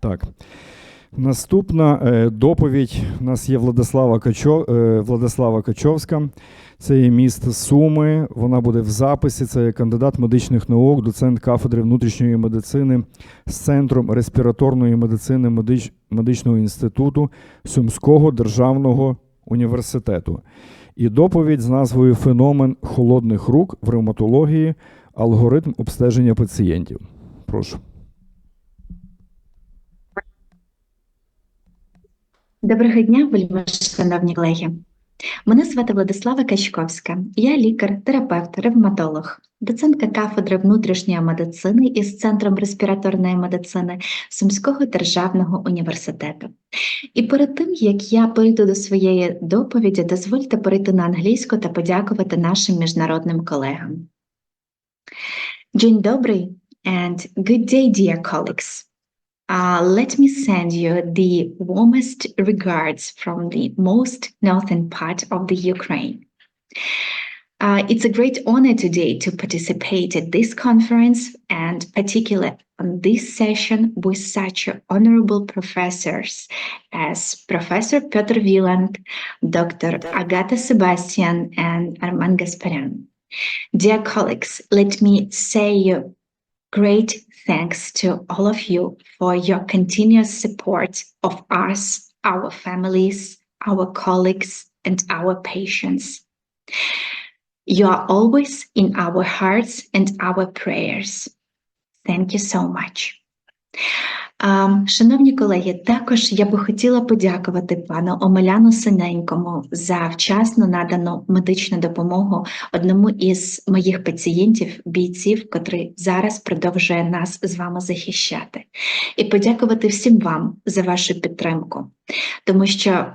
Так. Наступна е, доповідь у нас є Владислава, Качо, е, Владислава Качовська. Це є місто Суми. Вона буде в записі. Це кандидат медичних наук, доцент кафедри внутрішньої медицини з центром респіраторної медицини медич, медичного інституту Сумського державного університету. І доповідь з назвою Феномен холодних рук в ревматології, алгоритм обстеження пацієнтів. Прошу. Доброго дня, шановні колеги. Мене звати Владислава Качковська. Я лікар, терапевт, ревматолог, доцентка кафедри внутрішньої медицини із Центром респіраторної медицини Сумського державного університету. І перед тим, як я перейду до своєї доповіді, дозвольте перейти на англійську та подякувати нашим міжнародним колегам. Dzień dobry and good day, dear colleagues. Uh, let me send you the warmest regards from the most northern part of the Ukraine. Uh, it's a great honor today to participate at this conference and particularly on this session with such honorable professors as Professor Piotr Wieland, Dr. Agata Sebastian, and Arman Gasparyan. Dear colleagues, let me say great thanks to all of you for your continuous support of us, our families, our colleagues, and our patients. You are always in our hearts and our prayers. Thank you so much. Шановні колеги, також я би хотіла подякувати пану Омеляну Синенькому за вчасно надану медичну допомогу одному із моїх пацієнтів, бійців, котрий зараз продовжує нас з вами захищати, і подякувати всім вам за вашу підтримку, тому що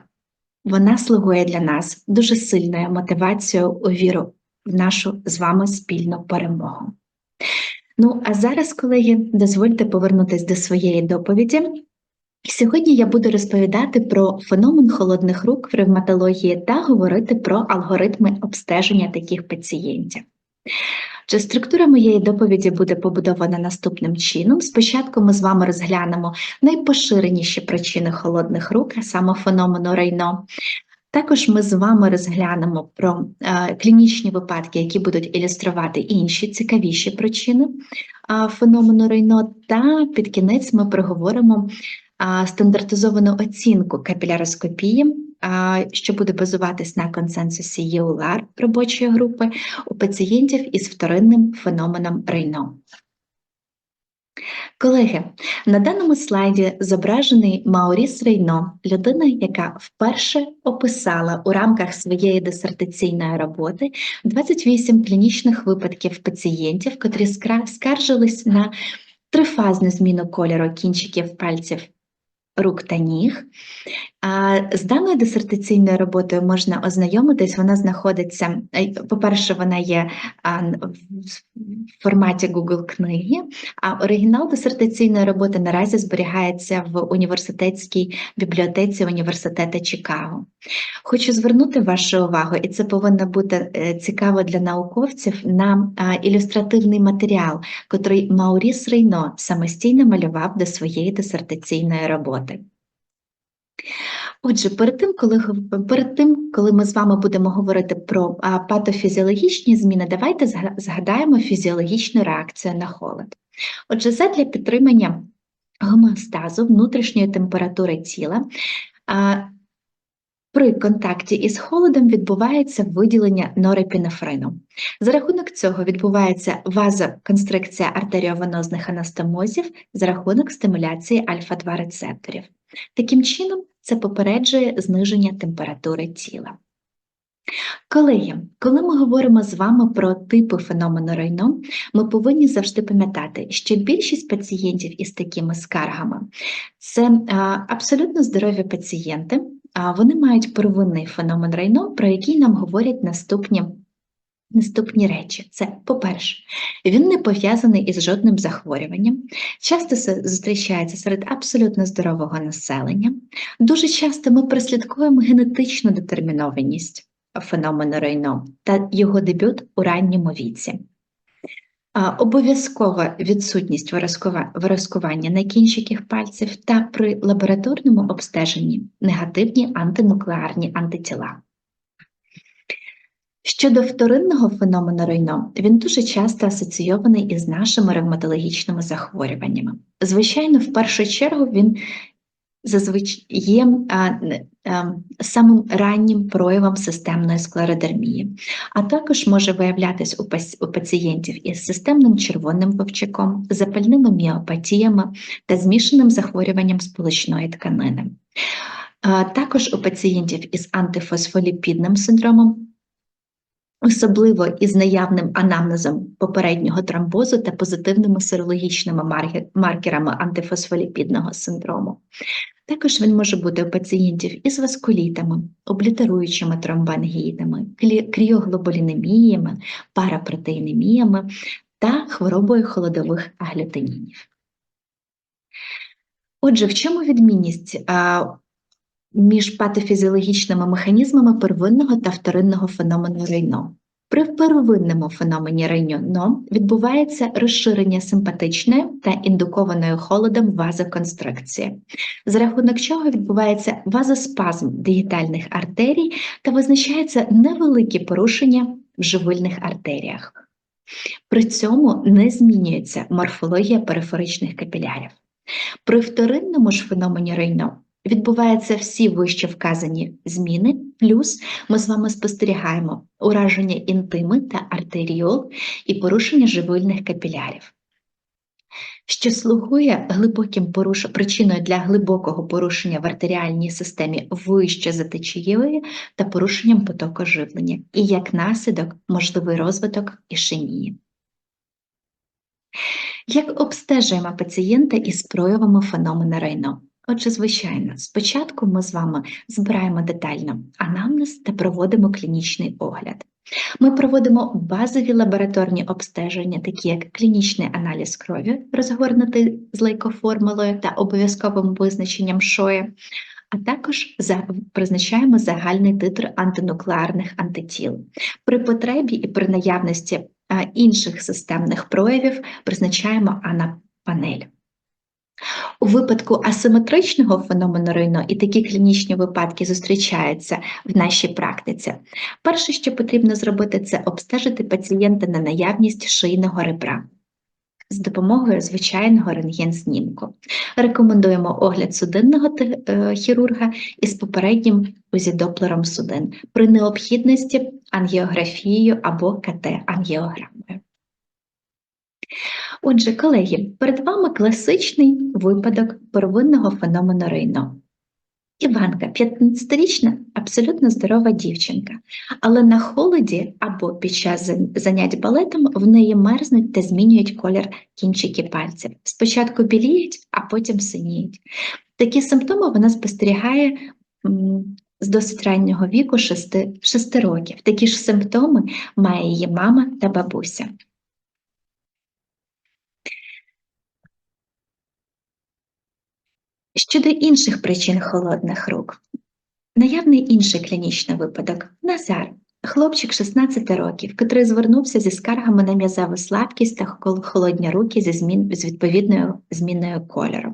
вона слугує для нас дуже сильною мотивацією у віру в нашу з вами спільну перемогу. Ну, а зараз, колеги, дозвольте повернутися до своєї доповіді. Сьогодні я буду розповідати про феномен холодних рук в ревматології та говорити про алгоритми обстеження таких пацієнтів. Чи структура моєї доповіді буде побудована наступним чином. Спочатку ми з вами розглянемо найпоширеніші причини холодних рук, а саме феномену Рейно. Також ми з вами розглянемо про е, клінічні випадки, які будуть ілюструвати інші цікавіші причини е, феномену Рейно, та під кінець ми проговоримо е, стандартизовану оцінку капіляроскопії, що буде базуватись на консенсусі ЄУЛАР робочої групи у пацієнтів із вторинним феноменом Рейно. Колеги, на даному слайді зображений Мауріс Рейно, людина, яка вперше описала у рамках своєї дисертаційної роботи 28 клінічних випадків пацієнтів, котрі скаржились на трифазну зміну кольору кінчиків пальців рук та ніг. З даною дисертаційною роботою можна ознайомитись. Вона знаходиться, по-перше, вона є в форматі Google книги, а оригінал дисертаційної роботи наразі зберігається в університетській бібліотеці Університету Чикаго. Хочу звернути вашу увагу, і це повинно бути е, цікаво для науковців на ілюстративний матеріал, котрий Мауріс Рейно самостійно малював до своєї дисертаційної роботи. Отже, перед тим, коли, перед тим, коли ми з вами будемо говорити про патофізіологічні зміни, давайте згадаємо фізіологічну реакцію на холод. Отже, задля підтримання гомеостазу внутрішньої температури тіла при контакті із холодом відбувається виділення норепінефрину. За рахунок цього відбувається вазоконстрикція артеріовенозних анастомозів за рахунок стимуляції альфа-2 рецепторів. Таким чином, це попереджує зниження температури тіла. Колеги, коли ми говоримо з вами про типи феномену Рейно, ми повинні завжди пам'ятати, що більшість пацієнтів із такими скаргами це абсолютно здорові пацієнти, вони мають первинний феномен Рейно, про який нам говорять наступні Наступні речі це, по-перше, він не пов'язаний із жодним захворюванням, часто зустрічається серед абсолютно здорового населення. Дуже часто ми прослідкуємо генетичну детермінованість феномену Рейно та його дебют у ранньому віці. Обов'язкова відсутність виразкування на кінчиках пальців та при лабораторному обстеженні негативні антинуклеарні антитіла. Щодо вторинного феномену Рейно, він дуже часто асоційований із нашими ревматологічними захворюваннями. Звичайно, в першу чергу він зазвичай є самим раннім проявом системної склеродермії, а також може виявлятись у пацієнтів із системним червоним вовчаком, запальними міопатіями та змішаним захворюванням сполучної тканини. Також у пацієнтів із антифосфоліпідним синдромом особливо із наявним анамнезом попереднього тромбозу та позитивними серологічними маркерами антифосфоліпідного синдрому. Також він може бути у пацієнтів із васкулітами, облітеруючими тромбоангіїдами, клі- кріоглобулінеміями, парапротеїнеміями та хворобою холодових аглютинінів. Отже, в чому відмінність між патофізіологічними механізмами первинного та вторинного феномену Рейно. При первинному феномені Рейно відбувається розширення симпатичної та індукованої холодом вазоконстрикції, за рахунок чого відбувається вазоспазм дигітальних артерій та визначається невеликі порушення в живильних артеріях. При цьому не змінюється морфологія периферичних капілярів. При вторинному ж феномені Рейно відбуваються всі вище вказані зміни, плюс ми з вами спостерігаємо ураження інтими та артеріол і порушення живильних капілярів. Що слугує глибоким поруш... причиною для глибокого порушення в артеріальній системі вище за течією та порушенням потоку живлення, і як наслідок можливий розвиток ішемії. Як обстежуємо пацієнта із проявами феномена Рейно? Отже, звичайно, спочатку ми з вами збираємо детально анамнез та проводимо клінічний огляд. Ми проводимо базові лабораторні обстеження, такі як клінічний аналіз крові, розгорнутий з лейкоформулою та обов'язковим визначенням шої, а також призначаємо загальний титр антинуклеарних антитіл. При потребі і при наявності інших системних проявів призначаємо анапанель. У випадку асиметричного феномену Рейно і такі клінічні випадки зустрічаються в нашій практиці. Перше, що потрібно зробити, це обстежити пацієнта на наявність шийного ребра з допомогою звичайного рентген-знімку. Рекомендуємо огляд судинного е, хірурга із попереднім узідоплером судин при необхідності ангіографією або КТ-ангіограмою. Отже, колеги, перед вами класичний випадок первинного феномену Рейно. Іванка, 15-річна, абсолютно здорова дівчинка, але на холоді або під час занять балетом в неї мерзнуть та змінюють колір кінчики пальців. Спочатку біліють, а потім синіють. Такі симптоми вона спостерігає з досить раннього віку 6, 6 років. Такі ж симптоми має її мама та бабуся. Щодо інших причин холодних рук, наявний інший клінічний випадок Назар, хлопчик 16 років, котрий звернувся зі скаргами на м'язову слабкість та холодні руки зі змін з відповідною зміною кольору.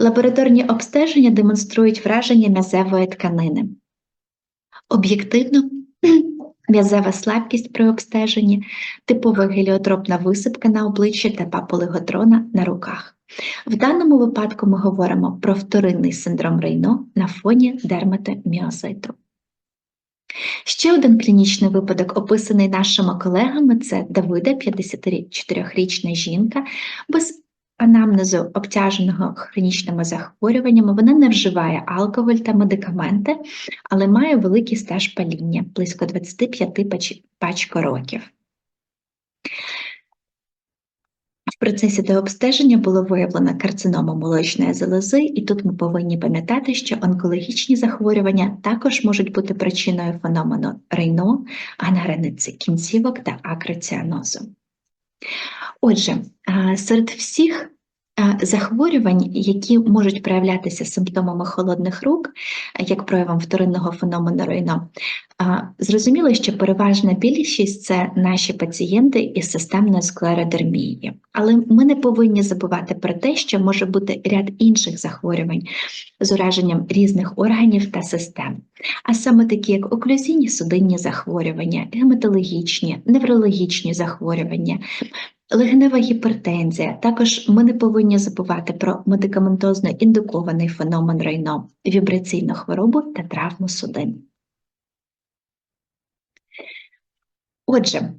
Лабораторні обстеження демонструють враження м'язевої тканини. Об'єктивно, м'язева слабкість при обстеженні, типова геліотропна висипка на обличчі та папули готрона на руках. В даному випадку ми говоримо про вторинний синдром Рейно на фоні дерматоміозиту. Ще один клінічний випадок, описаний нашими колегами, це Давида, 54-річна жінка, без анамнезу обтяженого хронічними захворюваннями. Вона не вживає алкоголь та медикаменти, але має великий стаж паління, близько 25 пач- пачко років. В процесі дообстеження було виявлено карцинома молочної залози, і тут ми повинні пам'ятати, що онкологічні захворювання також можуть бути причиною феномену Рейно, ангрениці кінцівок та акроціанозу. Отже, серед всіх захворювань, які можуть проявлятися симптомами холодних рук, як проявом вторинного феномену Ройно, е, зрозуміло, що переважна більшість це наші пацієнти із системною склеродермією. Але ми не повинні забувати про те, що може бути ряд інших захворювань з ураженням різних органів та систем, а саме такі, як оклюзійні судинні захворювання, гематологічні, неврологічні захворювання, легенева гіпертензія. Також ми не повинні забувати про медикаментозно індукований феномен Рейно, вібраційну хворобу та травму судин. Отже,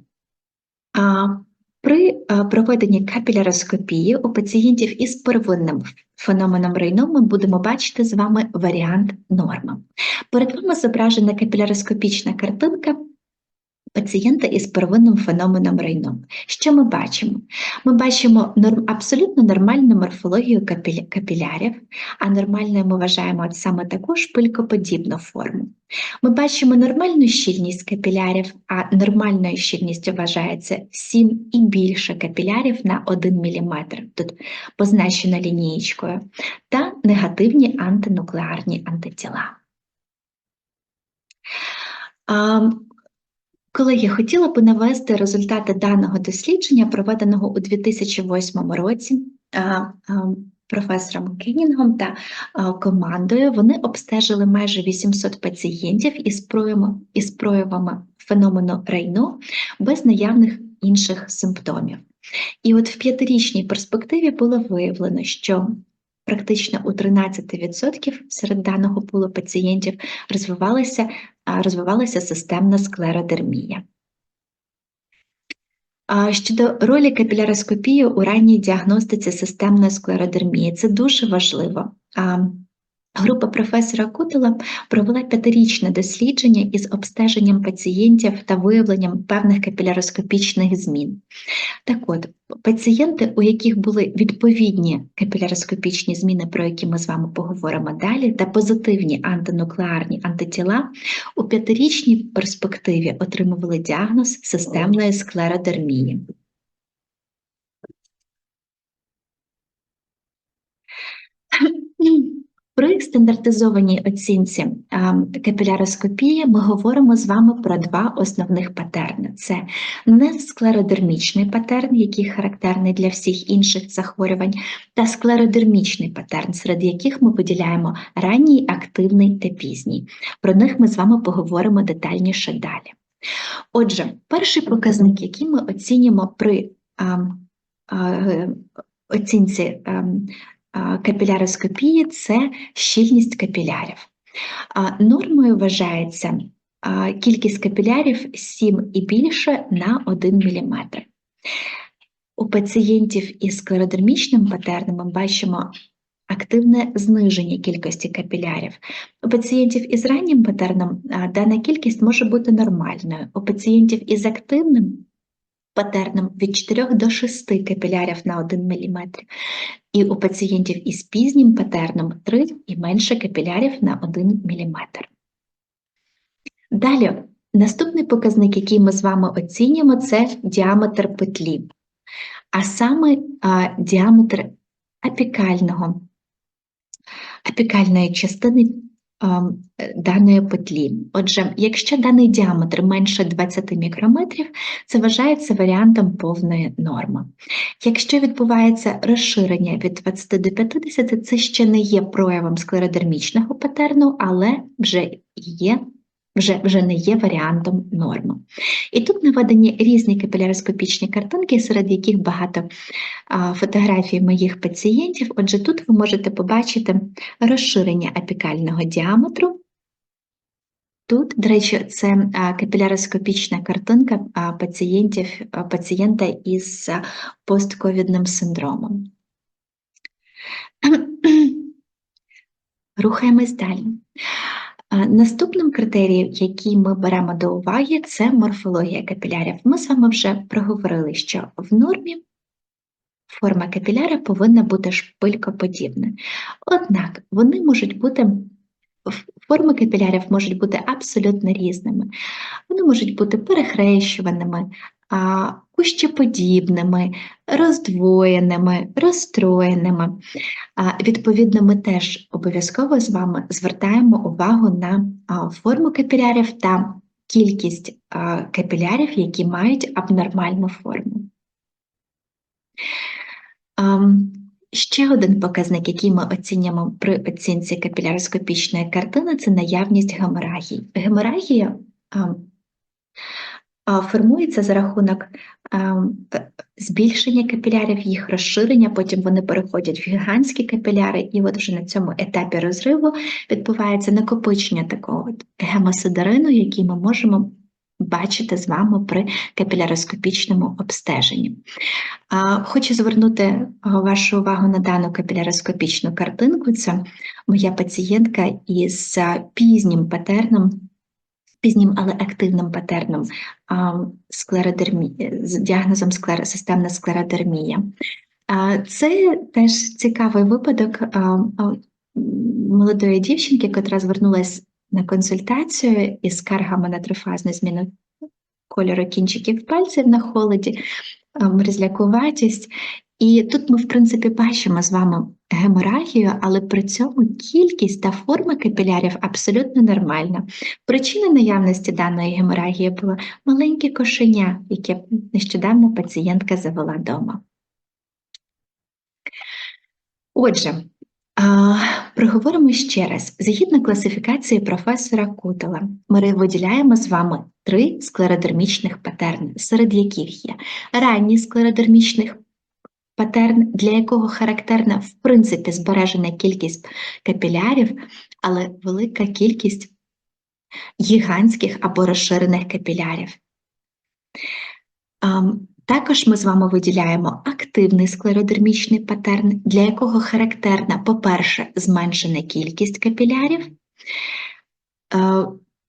при проведенні капіляроскопії у пацієнтів із первинним феноменом Рейно ми будемо бачити з вами варіант норми. Перед вами зображена капіляроскопічна картинка пацієнта із первинним феноменом Рейно. Що ми бачимо? Ми бачимо норм, абсолютно нормальну морфологію капіля- капілярів, а нормальною ми вважаємо от саме таку шпилькоподібну форму. Ми бачимо нормальну щільність капілярів, а нормальною щільністю вважається 7 і більше капілярів на 1 мм, тут позначено лінієчкою, та негативні антинуклеарні антитіла. Колеги, хотіла би навести результати даного дослідження, проведеного у 2008 році а, а, професором Кенінгом та командою. Вони обстежили майже 800 пацієнтів із проявами, із проявами феномену Рейно без наявних інших симптомів. І от в п'ятирічній перспективі було виявлено, що практично у 13% серед даного пулу пацієнтів розвивалася а, розвивалася системна склеродермія. Щодо ролі капіляроскопії у ранній діагностиці системної склеродермії, це дуже важливо. Група професора Кутела провела п'ятирічне дослідження із обстеженням пацієнтів та виявленням певних капіляроскопічних змін. Так от, пацієнти, у яких були відповідні капіляроскопічні зміни, про які ми з вами поговоримо далі, та позитивні антинуклеарні антитіла, у п'ятирічній перспективі отримували діагноз системної склеродермії. При стандартизованій оцінці капіляроскопії ми говоримо з вами про два основних патерни: це несклеродермічний патерн, який характерний для всіх інших захворювань, та склеродермічний патерн, серед яких ми виділяємо ранній, активний та пізній. Про них ми з вами поговоримо детальніше далі. Отже, перший показник, який ми оцінюємо при а, оцінці. Капіляроскопії це щільність капілярів. Нормою вважається кількість капілярів 7 і більше на 1 мм. У пацієнтів із склеродермічним патерном ми бачимо активне зниження кількості капілярів. У пацієнтів із раннім патерном дана кількість може бути нормальною. У пацієнтів із активним патерном від 4 до 6 капілярів на 1 мм. І у пацієнтів із пізнім патерном 3 і менше капілярів на 1 мм. Далі, наступний показник, який ми з вами оцінюємо, це діаметр петлі, а саме а, діаметр апікального, апікальної частини даної петлі. Отже, якщо даний діаметр менше 20 мікрометрів, це вважається варіантом повної норми. Якщо відбувається розширення від 20 до 50, це ще не є проявом склеродермічного патерну, але вже є. Вже, вже не є варіантом норми. І тут наведені різні капіляроскопічні картинки, серед яких багато а, фотографій моїх пацієнтів. Отже, тут ви можете побачити розширення апікального діаметру. Тут, до речі, це капіляроскопічна картинка пацієнтів, пацієнта із постковідним синдромом. Рухаємось далі. Наступним критерієм, який ми беремо до уваги, це морфологія капілярів. Ми з вами вже проговорили, що в нормі форма капіляра повинна бути шпилькоподібна. Однак вони можуть бути форми капілярів можуть бути абсолютно різними. Вони можуть бути перехрещуваними, кущеподібними, роздвоєними, розстроєними. Відповідно, ми теж обов'язково з вами звертаємо увагу на форму капілярів та кількість капілярів, які мають абнормальну форму. Ще один показник, який ми оцінюємо при оцінці капіляроскопічної картини, це наявність геморагій. Геморагія формується за рахунок е, збільшення капілярів, їх розширення, потім вони переходять в гігантські капіляри, і от вже на цьому етапі розриву відбувається накопичення такого гемосидерину, який ми можемо бачити з вами при капіляроскопічному обстеженні. Хочу звернути вашу увагу на дану капіляроскопічну картинку. Це моя пацієнтка із пізнім патерном, пізнім, але активним патерном склеродермі... з діагнозом склер... системна склеродермія. Це теж цікавий випадок молодої дівчинки, яка звернулася на консультацію із скаргами на трифазну зміну кольору кінчиків пальців на холоді, а, мерзлякуватість. І тут ми, в принципі, бачимо з вами геморагію, але при цьому кількість та форма капілярів абсолютно нормальна. Причина наявності даної геморагії було маленьке кошеня, яке нещодавно пацієнтка завела вдома. Отже, проговоримо ще раз. Згідно класифікації професора Кутела, ми виділяємо з вами три склеродермічних патерни, серед яких є ранній склеродермічний патерн, для якого характерна в принципі збережена кількість капілярів, але велика кількість гігантських або розширених капілярів. Також ми з вами виділяємо активний склеродермічний патерн, для якого характерна, по-перше, зменшена кількість капілярів, е,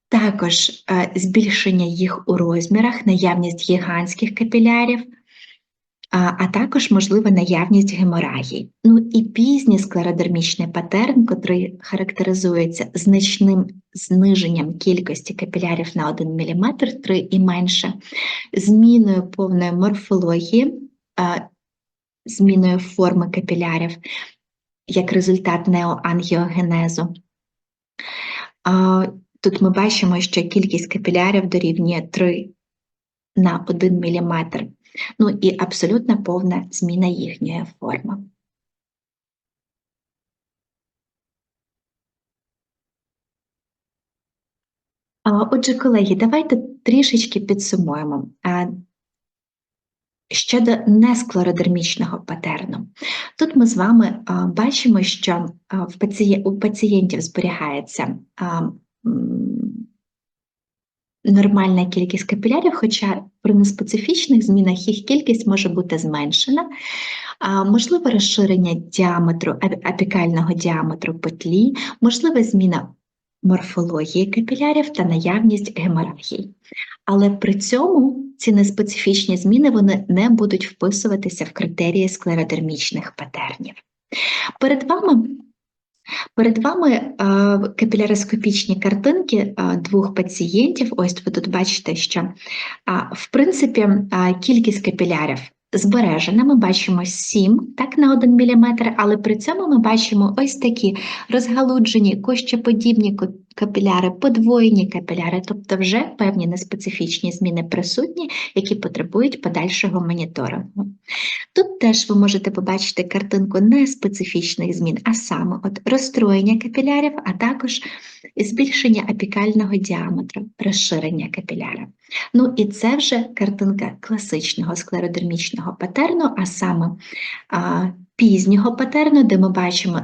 також е, збільшення їх у розмірах, наявність гігантських капілярів, а, також можлива наявність геморагій. Ну і пізній склеродермічний патерн, котрий характеризується значним зниженням кількості капілярів на 1 мм, 3 і менше, зміною повної морфології, зміною форми капілярів як результат неоангіогенезу. Тут ми бачимо, що кількість капілярів дорівнює 3 на 1 мм. Ну і абсолютно повна зміна їхньої форми. Отже, колеги, давайте трішечки підсумуємо. Щодо несклеродермічного патерну, тут ми з вами бачимо, що у пацієнтів зберігається нормальна кількість капілярів, хоча при неспецифічних змінах їх кількість може бути зменшена, можливе розширення діаметру, апікального діаметру петлі, можлива зміна морфології капілярів та наявність геморагій. Але при цьому ці неспецифічні зміни вони не будуть вписуватися в критерії склеродермічних патернів. Перед вами Перед вами е, капіляроскопічні картинки е, двох пацієнтів. Ось ви тут бачите, що в принципі е, кількість капілярів збережена. Ми бачимо 7 так, на 1 мм, але при цьому ми бачимо ось такі розгалуджені, кощеподібні капіляри, подвоєні капіляри, тобто вже певні неспецифічні зміни присутні, які потребують подальшого моніторингу. Тут теж ви можете побачити картинку неспецифічних змін, а саме от розстроєння капілярів, а також збільшення апікального діаметру, розширення капіляра. Ну і це вже картинка класичного склеродермічного патерну, а саме а, пізнього патерну, де ми бачимо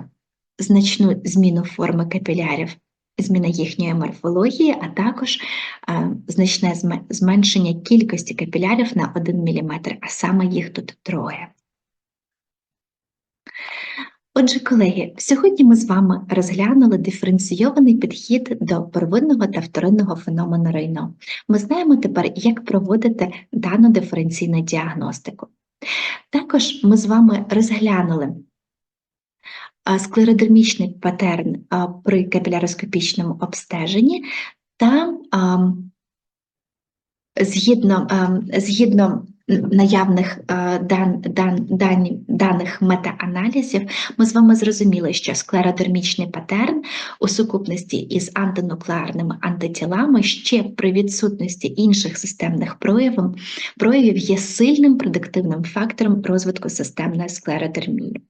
значну зміну форми капілярів, зміна їхньої морфології, а також а, значне зменшення кількості капілярів на 1 мм, а саме їх тут троє. Отже, колеги, сьогодні ми з вами розглянули диференційований підхід до первинного та вторинного феномену Рейно. Ми знаємо тепер, як проводити дану диференційну діагностику. Також ми з вами розглянули склеродермічний патерн при капіляроскопічному обстеженні та згідно, згідно наявних е, дан, дан, дані- даних мета-аналізів, ми з вами зрозуміли, що склеродермічний патерн у сукупності із антинуклеарними антитілами ще при відсутності інших системних проявів, проявів є сильним предиктивним фактором розвитку системної склеродермії.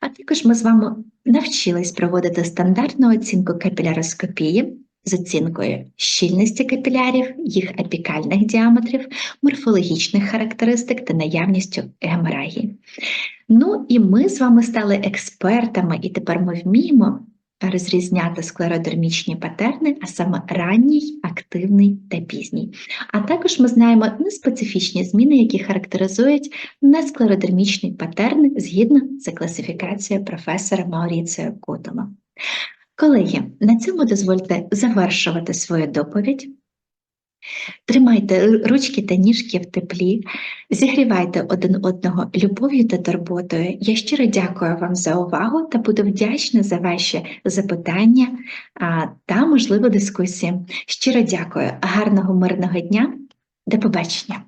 А також ми з вами навчились проводити стандартну оцінку капіляроскопії з оцінкою щільності капілярів, їх апікальних діаметрів, морфологічних характеристик та наявністю геморагії. Ну і ми з вами стали експертами, і тепер ми вміємо розрізняти склеродермічні патерни, а саме ранній, активний та пізній. А також ми знаємо неспецифічні зміни, які характеризують несклеродермічний патерн згідно з класифікацією професора Мауріціо Котола. Колеги, на цьому дозвольте завершувати свою доповідь. Тримайте ручки та ніжки в теплі, зігрівайте один одного любов'ю та турботою. Я щиро дякую вам за увагу та буду вдячна за ваші запитання та, можливо, дискусії. Щиро дякую. Гарного мирного дня. До побачення.